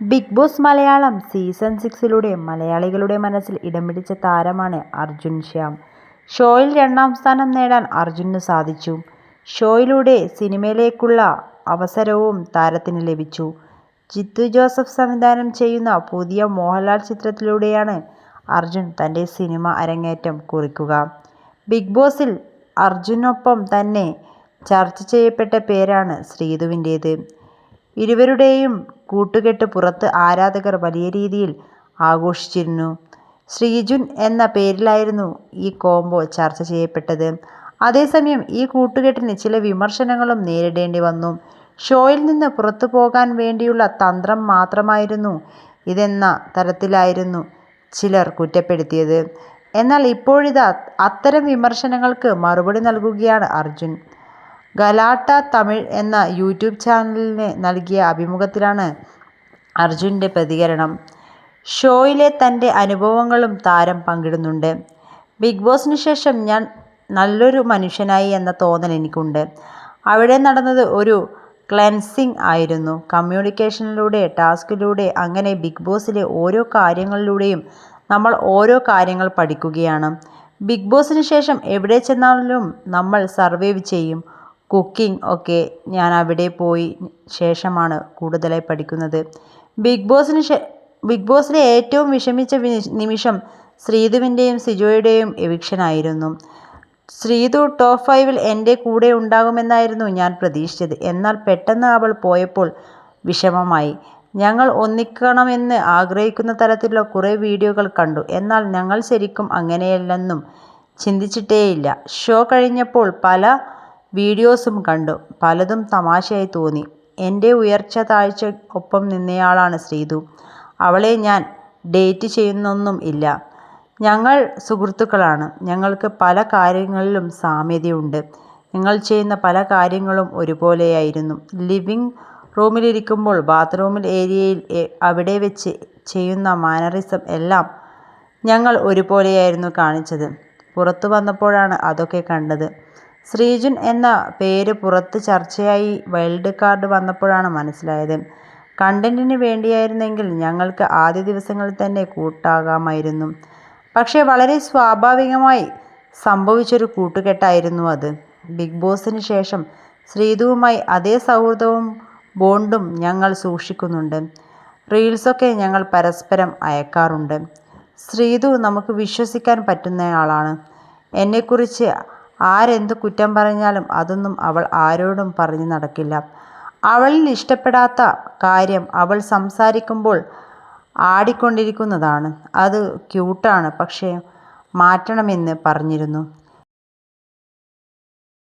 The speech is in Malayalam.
ബിഗ് ബോസ് മലയാളം സീസൺ സിക്സിലൂടെ മലയാളികളുടെ മനസ്സിൽ ഇടം പിടിച്ച താരമാണ് അർജുൻ ശ്യാം. ഷോയിൽ രണ്ടാം സ്ഥാനം നേടാൻ അർജുനു സാധിച്ചു. ഷോയിലൂടെ സിനിമയിലേക്കുള്ള അവസരവും താരത്തിന് ലഭിച്ചു. ജിത്തു ജോസഫ് സംവിധാനം ചെയ്യുന്ന പുതിയ മോഹൻലാൽ ചിത്രത്തിലൂടെയാണ് അർജുൻ തന്റെ സിനിമ അരങ്ങേറ്റം കുറിക്കുക. ബിഗ് ബോസിൽ അർജുനൊപ്പം തന്നെ ചർച്ച ചെയ്യപ്പെട്ട പേരാണ് ശ്രീതുവിന്റേത് ഇരുവരുടെയും കൂട്ടുകെട്ട് പുറത്ത് ആരാധകർ വലിയ രീതിയിൽ ആഘോഷിച്ചിരുന്നു. ശ്രീജുൻ എന്ന പേരിലായിരുന്നു ഈ കോംബോ ചർച്ച ചെയ്യപ്പെട്ടത്. അതേസമയം ഈ കൂട്ടുകെട്ടിന് ചില വിമർശനങ്ങളും നേരിടേണ്ടി വന്നു. ഷോയിൽ നിന്ന് പുറത്തു പുറത്തുപോകാൻ വേണ്ടിയുള്ള തന്ത്രം മാത്രമായിരുന്നു ഇതെന്ന തരത്തിലായിരുന്നു ചിലർ കുറ്റപ്പെടുത്തിയത്. എന്നാൽ ഇപ്പോഴിതാ അത്തരം വിമർശനങ്ങൾക്ക് മറുപടി നൽകുകയാണ് അർജുൻ. ഗലാട്ട തമിഴ് എന്ന യൂട്യൂബ് ചാനലിന് നൽകിയ അഭിമുഖത്തിലാണ് അർജുന്റെ പ്രതികരണം. ഷോയിലെ തന്റെ അനുഭവങ്ങളും താരം പങ്കിടുന്നുണ്ട്. ബിഗ് ബോസിന് ശേഷം ഞാൻ നല്ലൊരു മനുഷ്യനായി എന്ന തോന്നൽ എനിക്കുണ്ട്. അവിടെ നടന്നത് ഒരു ക്ലെൻസിങ് ആയിരുന്നു. കമ്മ്യൂണിക്കേഷനിലൂടെ ടാസ്കിലൂടെ അങ്ങനെ ബിഗ് ബോസിലെ ഓരോ കാര്യങ്ങളിലൂടെയും നമ്മൾ ഓരോ കാര്യങ്ങൾ പഠിക്കുകയാണ്. ബിഗ് ബോസിന് ശേഷം എവിടെ ചെന്നാലും നമ്മൾ സർവൈവ് ചെയ്യും. കുക്കിംഗ് ഒക്കെ ഞാൻ അവിടെ പോയി ശേഷമാണ് കൂടുതലായി പഠിക്കുന്നത്. ബിഗ് ബോസിന് ബിഗ് ബോസിലെ ഏറ്റവും വിഷമിച്ച നിമിഷം ശ്രീതുവിന്റെയും സിജോയുടെയും എവിക്ഷനായിരുന്നു ശ്രീതു ടോപ്പ് ഫൈവിൽ എന്റെ കൂടെ ഉണ്ടാകുമെന്നായിരുന്നു ഞാൻ പ്രതീക്ഷിച്ചത്. എന്നാൽ പെട്ടെന്ന് അവൾ പോയപ്പോൾ വിഷമമായി. ഞങ്ങൾ ഒന്നിക്കണമെന്ന് ആഗ്രഹിക്കുന്ന തരത്തിലുള്ള കുറേ വീഡിയോകൾ കണ്ടു. എന്നാൽ ഞങ്ങൾ ശരിക്കും അങ്ങനെയല്ലെന്നും ചിന്തിച്ചിട്ടേയില്ല. ഷോ കഴിഞ്ഞപ്പോൾ പല വീഡിയോസും കണ്ടു. പലതും തമാശയായി തോന്നി. എന്റെ ഉയർച്ച താഴ്ചയ്ക്ക് ഒപ്പം നിന്നയാളാണ് ശ്രീതു. അവളെ ഞാൻ ഡേറ്റ് ചെയ്യുന്നൊന്നും ഇല്ല. ഞങ്ങൾ സുഹൃത്തുക്കളാണ്. ഞങ്ങൾക്ക് പല കാര്യങ്ങളിലും സാമ്യതയുണ്ട്. ഞങ്ങൾ ചെയ്യുന്ന പല കാര്യങ്ങളും ഒരുപോലെയായിരുന്നു. ലിവിങ് റൂമിലിരിക്കുമ്പോൾ ബാത്റൂമിൽ ഏരിയയിൽ അവിടെ വെച്ച് ചെയ്യുന്ന മാനറിസം എല്ലാം ഞങ്ങൾ ഒരുപോലെയായിരുന്നു കാണിച്ചത്. പുറത്തു വന്നപ്പോഴാണ് അതൊക്കെ കണ്ടത്. ശ്രീജുൻ എന്ന പേര് പുറത്ത് ചർച്ചയായി വൈൽഡ് കാർഡ് വന്നപ്പോഴാണ് മനസ്സിലായത്. കണ്ടന്റിന് വേണ്ടിയായിരുന്നെങ്കിൽ ഞങ്ങൾക്ക് ആദ്യ ദിവസങ്ങളിൽ തന്നെ കൂട്ടാകാമായിരുന്നു. പക്ഷേ വളരെ സ്വാഭാവികമായി സംഭവിച്ചൊരു കൂട്ടുകെട്ടായിരുന്നു അത്. ബിഗ് ബോസിന് ശേഷം ശ്രീതുവുമായി അതേ സൗഹൃദവും ബോണ്ടും ഞങ്ങൾ സൂക്ഷിക്കുന്നുണ്ട്. റീൽസൊക്കെ ഞങ്ങൾ പരസ്പരം അയക്കാറുണ്ട്. ശ്രീതു നമുക്ക് വിശ്വസിക്കാൻ പറ്റുന്നയാളാണ്. എന്നെക്കുറിച്ച് ആരെന്തു കുറ്റം പറഞ്ഞാലും അതൊന്നും അവൾ ആരോടും പറഞ്ഞു നടക്കില്ല. അവളിൽ ഇഷ്ടപ്പെടാത്ത കാര്യം അവൾ സംസാരിക്കുമ്പോൾ ആടിക്കൊണ്ടിരിക്കുന്നതാണ്. അത് ക്യൂട്ടാണ്. പക്ഷേ മാറ്റണമെന്ന് പറഞ്ഞിരുന്നു.